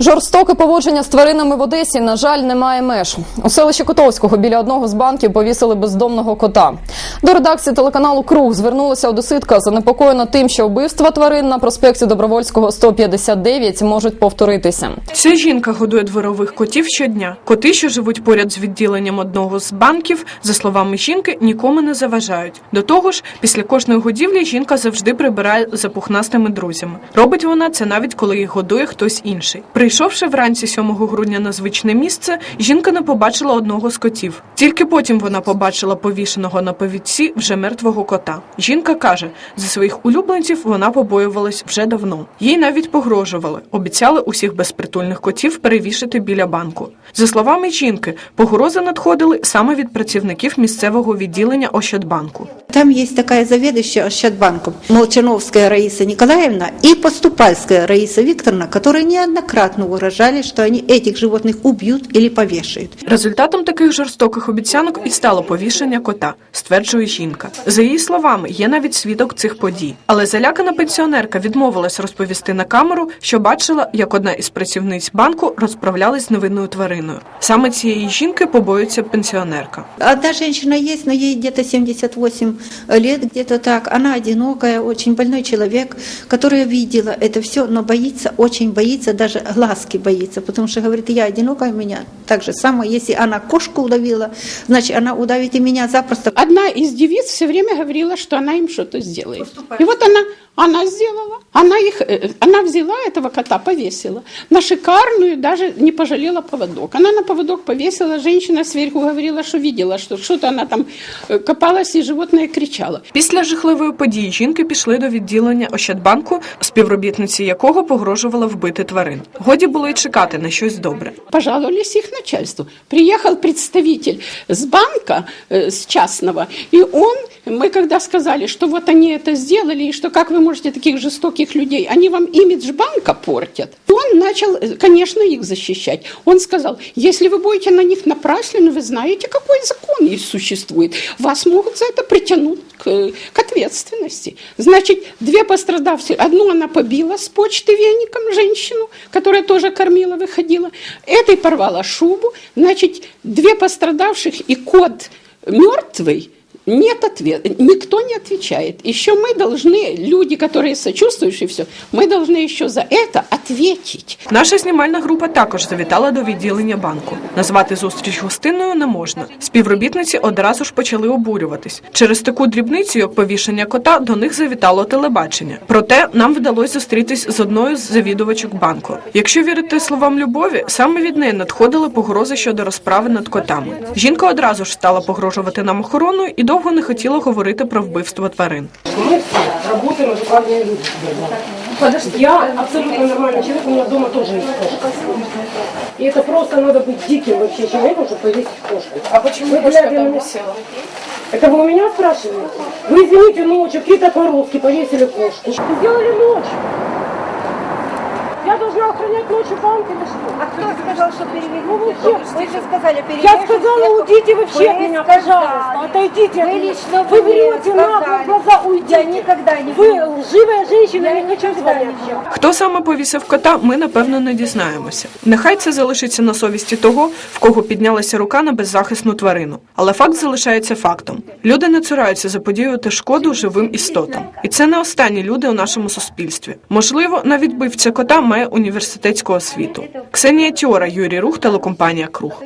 Жорстоке поводження з тваринами в Одесі, на жаль, немає меж. У селищі Котовського біля одного з банків повісили бездомного кота. До редакції телеканалу Круг звернулася одеситка, занепокоєна тим, що вбивства тварин на проспекті Добровольського 159 можуть повторитися. Ця жінка годує дворових котів щодня. Коти, що живуть поряд з відділенням одного з банків, за словами жінки, нікому не заважають. До того ж, після кожної годівлі жінка завжди прибирає за пухнастими друзями. Робить вона це навіть коли їх годує хтось інший. Прийшовши вранці 7 грудня на звичне місце, жінка не побачила одного з котів. Тільки потім вона побачила повішеного на повідці вже мертвого кота. Жінка каже, за своїх улюбленців вона побоювалась вже давно. Їй навіть погрожували, обіцяли усіх безпритульних котів перевішити біля банку. За словами жінки, погрози надходили саме від працівників місцевого відділення Ощадбанку. Там есть такая заведующая Ощадбанком, Молчановская Раиса Николаевна и Поступальская Раиса Викторовна, которые неоднократно угрожали, что они этих животных убьют или повешают. Результатом таких жорстоких обіцянок і стало повішення кота, стверджує жінка. За її словами, є навіть свідок цих подій. Але залякана пенсіонерка відмовилась розповісти на камеру, що бачила, як одна із працівниць банку розправлялась з невинною твариною. Саме цієї жінки побоюється пенсіонерка. Одна женщина есть, но ей где-то 78 лет, где-то так. Она одинокая, очень больной человек, которая видела это все, но боится, очень боится, даже глазки боится, потому что говорит, я одинокая, у меня так же самое. Если она кошку удавила, значит, она удавит и меня запросто. Одна из девиц все время говорила, что она им что-то сделает. И вот она, она сделала. Она, их, э, она взяла этого кота, повесила. На шикарную даже не пожалела поводок. Она на поводок повесила, женщина сверху говорила, что видела, что что-то она там э, копалась, и животное кричало. Після жахливої події жінки пішли до відділення Ощадбанку, співробітниці якого погрожувала вбити тварин. Годі було й чекати на щось добре. Пожаловались их начальству. Приехал представитель с банка, э, с частного, И он, мы когда сказали, что вот они это сделали, и что как вы можете таких жестоких людей, они вам имидж банка портят, он начал, э, конечно, их защищать. Он сказал, если вы будете на них напрасленно, вы знаете, какой закон и существует, вас могут за это притянуть к, к ответственности. Значит, две пострадавшие, одну она побила с почты веником женщину, которая тоже кормила, выходила, этой порвала шубу, значит, две пострадавших и кот мертвый, нет ответа, никто не отвечает. Еще мы должны, люди, которые сочувствующие все, мы должны еще за это ответить. Наша знімальна група також завітала до відділення банку. Назвати зустріч гостинною не можна. Співробітниці одразу ж почали обурюватись. Через таку дрібницю, як повішення кота, до них завітало телебачення. Проте нам вдалося зустрітись з одною з завідувачок банку. Якщо вірити словам любові, саме від неї надходили погрози щодо розправи над котами. Жінка одразу ж стала погрожувати нам охороною і довго не хотіла говорити про вбивство тварин. Мы все работаем адекватные люди. Подожди. Я абсолютно нормальный человек, у меня дома тоже есть кошка. И это просто надо быть диким вообще человеком, чтобы повесить кошку. А почему вы глядя на меня Это вы у меня спрашиваете? Вы извините, ночью какие-то подростки повесили кошку. Сделали ночью. Я должна охранять ночью банк или что? А кто сказал, что перевели? Ну вы Вы все- же сказали, перевели. Я сказала, уйдите вообще от Вы меня, сказали. пожалуйста. Отойдите от Вы меня. лично Вы мне врете нагло в сказали. глаза, уйдите. Я никогда не Вы вру. лживая женщина, Я я не хочу с никогда вами не общаться. Хто саме повісив кота, ми напевно не дізнаємося. Нехай це залишиться на совісті того, в кого піднялася рука на беззахисну тварину. Але факт залишається фактом. Люди не цураються заподіювати шкоду живим істотам, і це не останні люди у нашому суспільстві. Можливо, навіть бивця кота має університетську освіту. Ксенія Тьора, Юрій Рух, телекомпанія Круг.